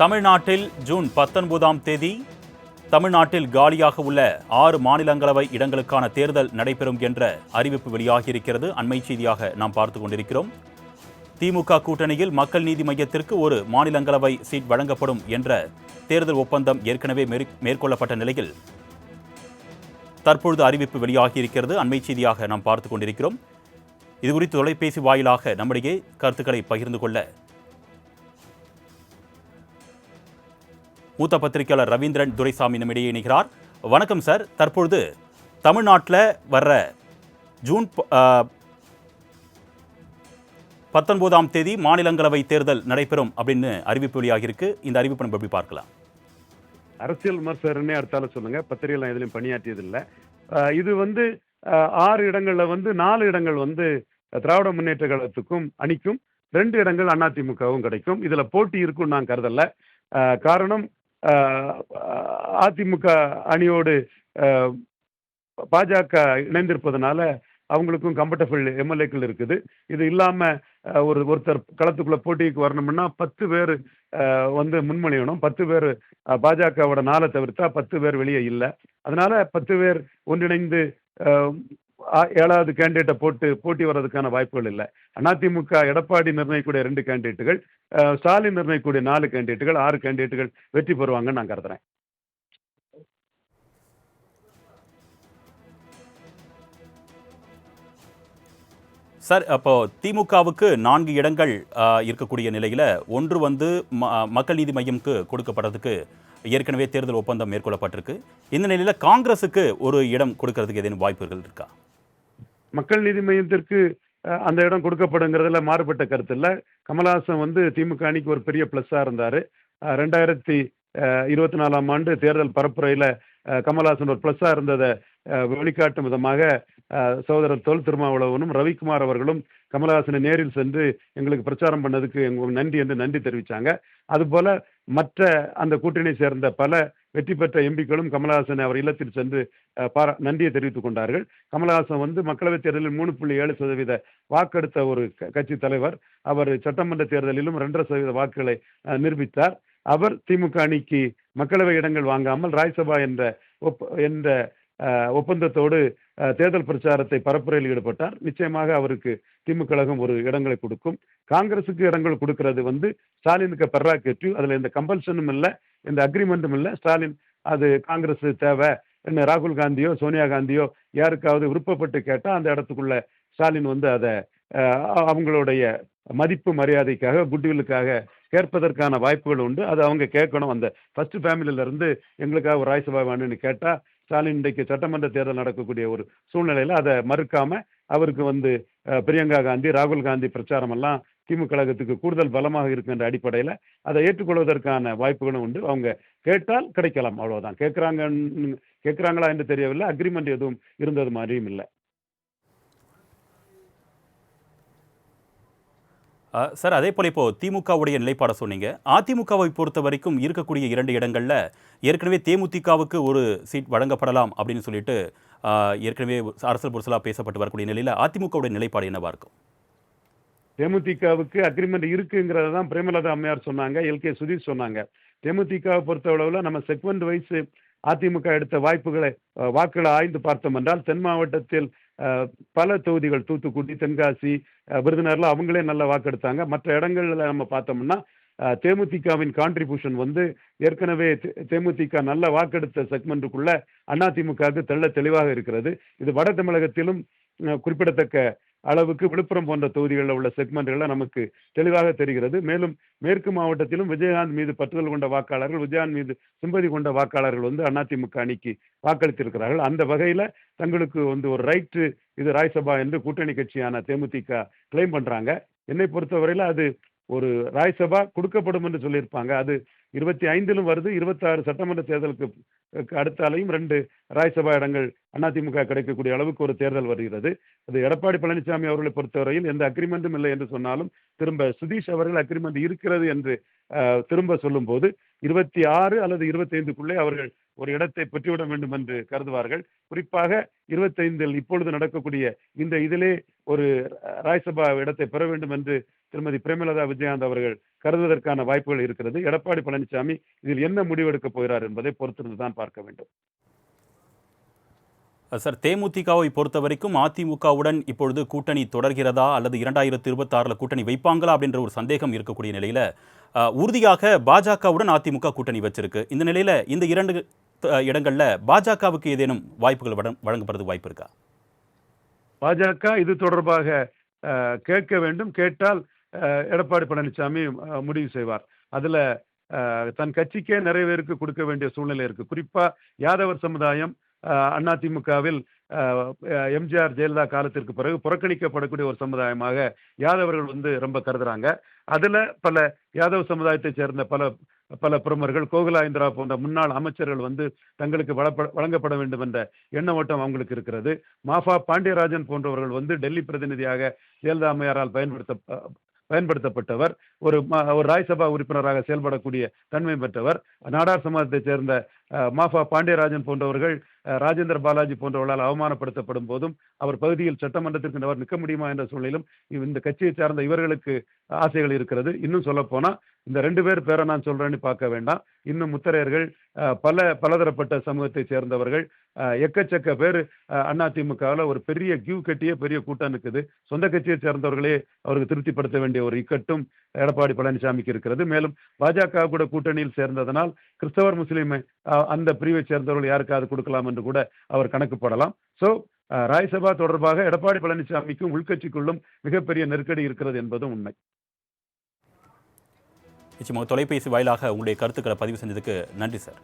தமிழ்நாட்டில் ஜூன் பத்தொன்பதாம் தேதி தமிழ்நாட்டில் காலியாக உள்ள ஆறு மாநிலங்களவை இடங்களுக்கான தேர்தல் நடைபெறும் என்ற அறிவிப்பு வெளியாகியிருக்கிறது. அண்மை செய்தியாக நாம் பார்த்து கொண்டிருக்கிறோம். திமுக கூட்டணியில் மக்கள் நீதி மையத்திற்கு ஒரு மாநிலங்களவை சீட் வழங்கப்படும் என்ற தேர்தல் ஒப்பந்தம் ஏற்கனவே மேற்கொள்ளப்பட்ட நிலையில் தற்பொழுது அறிவிப்பு வெளியாகியிருக்கிறது. அண்மை செய்தியாக நாம் பார்த்து கொண்டிருக்கிறோம். இது குறித்து தொலைபேசி வாயிலாக நம்மிடையே கருத்துக்களை பகிர்ந்து கொள்ள மூத்த பத்திரிகையாளர் ரவீந்திரன் துரைசாமி நம்மிடையே இணைகிறார். வணக்கம் சார். தற்பொழுது தமிழ்நாட்டில் வர்ற ஜூன் பத்தொன்பதாம் தேதி மாநிலங்களவை தேர்தல் நடைபெறும் அப்படின்னு அறிவிப்பு வெளியாகியிருக்கு. இந்த அறிவிப்பு நம்ம எப்படி பார்க்கலாம்? அரசியல் விமர்சகர்னே அடுத்தாலும் சொல்லுங்க. பத்திரிகை நான் எதுலையும் பணியாற்றியது இல்லை அஹ் இது வந்து ஆறு இடங்கள்ல வந்து நாலு இடங்கள் வந்து திராவிட முன்னேற்ற கழகத்துக்கும் அணிக்கும் ரெண்டு இடங்கள் அதிமுகவும் கிடைக்கும். இதுல போட்டி இருக்கும்னு நான் கருதல. காரணம் அதிமுக அணியோடு பாஜக இணைந்திருப்பதனால அவங்களுக்கும் கம்ஃபர்டபுள் எம்எல்ஏக்கள் இருக்குது. இது இல்லாமல் ஒரு ஒருத்தர் களத்துக்குள்ளே போட்டிக்கு வரணும்னா பத்து பேர் வந்து முன்மொழியணும். பத்து பேர் பாஜகவோட நாளை தவிர்த்தா பத்து பேர் வெளியே இல்லை. அதனால பத்து பேர் ஒன்றிணைந்து ஏழாவது கேண்டிடேட்டை போட்டு போட்டி வர்றதுக்கான வாய்ப்புகள் இல்லை. அதிமுக எடப்பாடி நிர்ணயிக்கூடிய ரெண்டு கேண்டிடேட்டுகள் ஸ்டாலின் நிர்ணயிக்கூடிய நாலு கேண்டிடேட்டுகள் ஆறு கேண்டிடேட்டுகள் வெற்றி பெறுவாங்கன்னு நான் கருதுறேன். சார் அப்போ திமுகவுக்கு நான்கு இடங்கள் இருக்கக்கூடிய நிலையில ஒன்று வந்து ம- மக்கள் நீதி மையம்க்கு கொடுக்கப்படுறதுக்கு ஏற்கனவே தேர்தல் ஒப்பந்தம் மேற்கொள்ளப்பட்டிருக்கு. இந்த நிலையில காங்கிரஸுக்கு ஒரு இடம் கொடுக்கறதுக்கு ஏதேனும் வாய்ப்புகள் இருக்கா? மக்கள் நீதி மையத்திற்கு அந்த இடம் கொடுக்கப்படுங்கிறதுல மாறுபட்ட கருத்து இல்லை கமலஹாசன் வந்து திமுக அணிக்கு ஒரு பெரிய ப்ளஸ்ஸாக இருந்தார். ரெண்டாயிரத்தி இருபத்தி நாலாம் ஆண்டு தேர்தல் பரப்புரையில் கமலஹாசன் ஒரு ப்ளஸ்ஸாக இருந்ததை வெளிக்காட்டும் விதமாக சகோதரர் தொல் திருமாவளவனும் ரவிக்குமார் அவர்களும் கமலஹாசனை நேரில் சென்று எங்களுக்கு பிரச்சாரம் பண்ணதுக்கு எங்களுக்கு நன்றி என்று நன்றி தெரிவித்தாங்க அதுபோல் மற்ற அந்த கூட்டணியை சேர்ந்த பல வெற்றி பெற்ற எம்பிக்களும் கமலஹாசன் அவர் இல்லத்தில் சென்று பாரா நன்றியை தெரிவித்துக் கொண்டார்கள். கமலஹாசன் வந்து மக்களவைத் தேர்தலில் மூணு புள்ளி ஏழு சதவீத வாக்கெடுத்த ஒரு க- கட்சி தலைவர். அவர் சட்டமன்ற தேர்தலிலும் ரெண்டரை சதவீத வாக்குகளை நிரூபித்தார். அவர் திமுக அணிக்கு மக்களவை இடங்கள் வாங்காமல் ராஜ்சபா என்ற ஒப் என்ற ஒப்பந்தத்தோடு தேர்தல் பிரச்சாரத்தை பரப்புரையில் ஈடுபட்டார். நிச்சயமாக அவருக்கு திமுக கழகம் ஒரு இடங்களை கொடுக்கும். காங்கிரசுக்கு இடங்கள் கொடுக்கறது வந்து ஸ்டாலினுக்கு கேட்யூ அதில் இந்த கம்பல்ஷனும் இல்லை இந்த அக்ரிமெண்ட்டும் இல்லை. ஸ்டாலின் அது காங்கிரஸ் தேவை. என்ன ராகுல் காந்தியோ சோனியா காந்தியோ யாருக்காவது விருப்பப்பட்டு கேட்டால் அந்த இடத்துக்குள்ள ஸ்டாலின் வந்து அதை அவங்களுடைய மதிப்பு மரியாதைக்காக குட்வில்லுக்காக கேட்பதற்கான வாய்ப்புகள் உண்டு. அது அவங்க கேட்கணும். அந்த ஃபர்ஸ்ட் ஃபேமிலியில இருந்து எங்களுக்காக ஒரு ராஜ்சபா வேணும்னு கேட்டால் ஸ்டாலின் இன்றைக்கு சட்டமன்ற தேர்தல் நடக்கக்கூடிய ஒரு சூழ்நிலையில் அதை மறுக்காம அவருக்கு வந்து பிரியங்கா காந்தி ராகுல் காந்தி பிரச்சாரம் எல்லாம் திமுக கழகத்துக்கு கூடுதல் பலமாக இருக்குன்ற அடிப்படையில் அதை ஏற்றுக்கொள்வதற்கான வாய்ப்புகளும் உண்டு. அவங்க கேட்டால் கிடைக்கலாம் அவ்வளோதான் கேட்குறாங்க கேட்குறாங்களா என்று தெரியவில்லை. அக்ரிமெண்ட் எதுவும் இருந்தது மாதிரியும் இல்லை. சார் அதே போல் இப்போ திமுகவுடைய நிலைப்பாடை சொன்னீங்க. அதிமுகவை பொறுத்த வரைக்கும் இருக்கக்கூடிய இரண்டு இடங்களில் ஏற்கனவே தேமுதிகவுக்கு ஒரு சீட் வழங்கப்படலாம் அப்படின்னு சொல்லிட்டு ஏற்கனவே அரசல் புரசலா பேசப்பட்டு வரக்கூடிய நிலையில் அதிமுகவுடைய நிலைப்பாடு என்னவாக இருக்கும்? தேமுதிகவுக்கு அக்ரிமெண்ட் இருக்குங்கிறத தான் பிரேமலதா அம்மையார் சொன்னாங்க எல்கே சுதீஷ் சொன்னாங்க. தேமுதிகவை பொறுத்தளவில் நம்ம செக்மெண்ட் வைஸ் அதிமுக எடுத்த வாய்ப்புகளை வாக்குகளை ஆய்ந்து பார்த்தோம் என்றால் தென் மாவட்டத்தில் பல தொகுதிகள் தூத்துக்குடி தென்காசி அஹ், அவங்களே நல்ல வாக்கெடுத்தாங்க. மற்ற இடங்கள்ல நம்ம பார்த்தோம்னா தேமுதிகவின் கான்ட்ரிபியூஷன் வந்து ஏற்கனவே தேமுதிக நல்ல வாக்கெடுத்த செக்மெண்ட்டுக்குள்ள அதிமுகவுக்கு தெள்ள தெளிவாக இருக்கிறது. இது வட தமிழகத்திலும் குறிப்பிடத்தக்க அளவுக்கு விழுப்புரம் போன்ற தொகுதிகளில் உள்ள செக்மெண்ட்களில் நமக்கு தெளிவாக தெரிகிறது. மேலும் மேற்கு மாவட்டத்திலும் விஜயகாந்த் மீது பற்றுதல் கொண்ட வாக்காளர்கள் விஜயகாந்த் மீது சிம்பதி கொண்ட வாக்காளர்கள் வந்து அதிமுக அணிக்கு வாக்களித்திருக்கிறார்கள். அந்த வகையில் தங்களுக்கு வந்து ஒரு ரைட்டு இது ராஜ்சபா என்று கூட்டணி கட்சியான தேமுதிக கிளைம் பண்ணுறாங்க என்னை பொறுத்தவரையில் அது ஒரு ராஜ்சபா கொடுக்கப்படும் என்று சொல்லியிருப்பாங்க. அது இருபத்தி ஐந்திலும் வருது இருபத்தாறு சட்டமன்ற தேர்தலுக்கு அடுத்தாலையும் ரெண்டு ராஜ்யசபா இடங்கள் அதிமுக கிடைக்கக்கூடிய அளவுக்கு ஒரு தேர்தல் வருகிறது. அது எடப்பாடி பழனிசாமி அவர்களை பொறுத்தவரையில் எந்த அக்ரிமெண்ட்டும் இல்லை என்று சொன்னாலும் திரும்ப சுதீஷ் அவர்கள் அக்ரிமெண்ட் இருக்கிறது என்று திரும்ப சொல்லும்போது இருபத்தி ஆறு அல்லது இருபத்தைந்துக்குள்ளே அவர்கள் ஒரு இடத்தை பெற்றுவிட வேண்டும் என்று கருதுவார்கள். குறிப்பாக இருபத்தைந்தில் இப்பொழுது நடக்கக்கூடிய இந்த இதிலே ஒரு ராஜ்யசபா இடத்தை பெற வேண்டும் என்று திருமதி பிரேமலதா விஜயகாந்த் அவர்கள் கருதுவதற்கான வாய்ப்புகள் இருக்கிறது. எடப்பாடி பழனிசாமி இதில் என்ன முடிவெடுக்கப் போகிறார் என்பதை பொறுத்திருந்து தான் பார்க்க வேண்டும். சார் தேமுதிகவை பொறுத்த வரைக்கும் அதிமுகவுடன் இப்பொழுது கூட்டணி தொடர்கிறதா அல்லது இரண்டாயிரத்தி இருபத்தாறில் கூட்டணி வைப்பாங்களா அப்படின்ற ஒரு சந்தேகம் இருக்கக்கூடிய நிலையில உறுதியாக பாஜகவுடன் அதிமுக கூட்டணி வச்சிருக்கு. இந்த நிலையில இந்த இரண்டு இடங்களில் பாஜகவுக்கு ஏதேனும் வாய்ப்புகள் வழங்க- வழங்கப்படுறதுக்கு வாய்ப்பு இருக்கா? பாஜக இது தொடர்பாக கேட்க வேண்டும். கேட்டால் எடப்பாடி பழனிசாமி முடிவு செய்வார். அதில் தன் கட்சிக்கே நிறைய பேருக்கு கொடுக்க வேண்டிய சூழ்நிலை இருக்கு. குறிப்பா யாதவர் சமுதாயம் அண்ணா அதிமுகவில் எம்ஜிஆர் ஜெயலலிதா காலத்திற்கு பிறகு புறக்கணிக்கப்படக்கூடிய ஒரு சமுதாயமாக யாதவர்கள் வந்து ரொம்ப கருதுறாங்க. அதுல பல யாதவ சமுதாயத்தைச் சேர்ந்த பல பல பிரமுகர்கள் கோகுலா இந்திரா போன்ற முன்னாள் அமைச்சர்கள் வந்து தங்களுக்கு வழங்கப்பட வேண்டும் என்ற எண்ண ஓட்டம் அவங்களுக்கு இருக்கிறது. மாஃபா பாண்டியராஜன் போன்றவர்கள் வந்து டெல்லி பிரதிநிதியாக ஜெயலலிதா அம்மையாரால் பயன்படுத்த பயன்படுத்தப்பட்டவர். ஒரு ஒரு ராஜ்யசபா உறுப்பினராக செயல்படக்கூடிய தன்மை பெற்றவர். நாடார் சமாஜத்தைச் சேர்ந்த மாஃபா பாண்டியராஜன் போன்றவர்கள் ராஜேந்திர பாலாஜி போன்றவர்களால் அவமானப்படுத்தப்படும் போதும் அவர் பகுதியில் சட்டமன்றத்திற்கு அவர் நிற்க முடியுமா என்ற சூழ்நிலும் இந்த கட்சியை சார்ந்த இவர்களுக்கு ஆசைகள் இருக்கிறது. இன்னும் சொல்ல இந்த ரெண்டு பேர் பேரை நான் சொல்றேன்னு பார்க்க வேண்டாம். இன்னும் முத்தரையர்கள் பல பலதரப்பட்ட சமூகத்தைச் சேர்ந்தவர்கள் எக்கச்சக்க பேர் அதிமுகவில் ஒரு பெரிய கியூ கட்டிய பெரிய கூட்டம் இருக்குது சொந்த கட்சியை சேர்ந்தவர்களே அவருக்கு திருப்திப்படுத்த வேண்டிய ஒரு இக்கட்டும் எடப்பாடி பழனிசாமிக்கு இருக்கிறது. மேலும் பாஜக கூட கூட்டணியில் சேர்ந்ததனால் கிறிஸ்தவர் முஸ்லீம் அந்த பிரிவை சேர்ந்தவர்கள் யாருக்காவது கொடுக்கலாம் என்று கூட அவர் கணக்கு போடலாம். ஸோ ராஜ்யசபா தொடர்பாக எடப்பாடி பழனிசாமிக்கும் உள்கட்சிக்குள்ளும் மிகப்பெரிய நெருக்கடி இருக்கிறது என்பதும் உண்மை. நிச்சயமாக தொலைபேசி வாயிலாக உங்களுடைய கருத்துக்களை பதிவு செஞ்சதுக்கு நன்றி சார்.